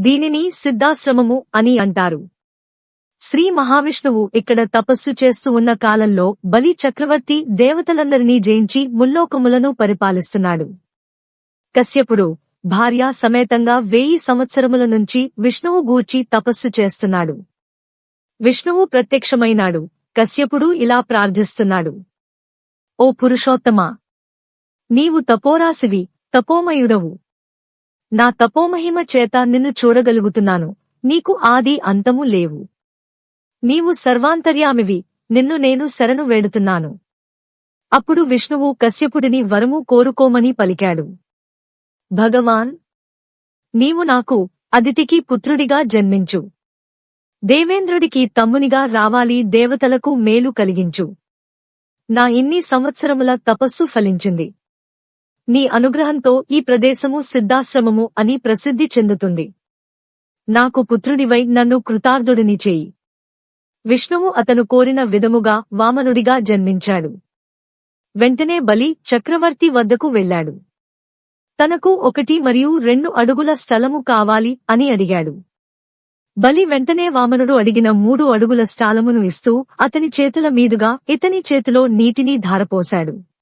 దీనిని సిద్ధాశ్రమము అని అంటారు. శ్రీ మహావిష్ణువు ఇక్కడ తపస్సు చేస్తూ ఉన్న కాలంలో బలి చక్రవర్తి దేవతలందరినీ జయించి ముల్లోకములను పరిపాలిస్తున్నాడు. కశ్యపుడు భార్య సమేతంగా వెయ్యి సంవత్సరముల నుంచి విష్ణువు గూర్చి తపస్సు చేస్తున్నాడు. విష్ణువు ప్రత్యక్షమైనాడు. కశ్యపుడు ఇలా ప్రార్థిస్తున్నాడు. ఓ పురుషోత్తమా! నీవు తపోరాశివి తపోమయుడవు. నా తపోమహిమ చేత నిన్ను చూడగలుగుతున్నాను. నీకు ఆది అంతము లేవు. నీవు సర్వాంతర్యామివి. నిన్ను నేను శరణు వేడుతున్నాను. అప్పుడు విష్ణువు కశ్యపుడిని వరము కోరుకోమని పలికాడు. భగవాన్! నీవు నాకు అదితికి పుత్రుడిగా జన్మించు. దేవేంద్రుడికి తమ్మునిగా రావాలి దేవతలకు మేలు కలిగించు. నా ఇన్ని సంవత్సరముల తపస్సు ఫలించింది. నీ అనుగ్రహంతో ఈ ప్రదేశము సిద్ధాశ్రమము అని ప్రసిద్ధి చెందుతుంది. నాకు పుత్రుడివై నన్ను కృతార్థుడిని చేయి. విష్ణువు అతను కోరిన విధముగా వామనుడిగా జన్మించాడు. వెంటనే బలి చక్రవర్తి వద్దకు వెళ్ళాడు. తనకు ఒకటి మరియు రెండు అడుగుల స్థలము కావాలి అని అడిగాడు. బలి వెంటనే వామనుడు అడిగిన మూడు అడుగుల స్థలమును ఇస్తూ అతని చేతుల మీదుగా ఇతని చేతిలో నీటిని ధారపోశాడు.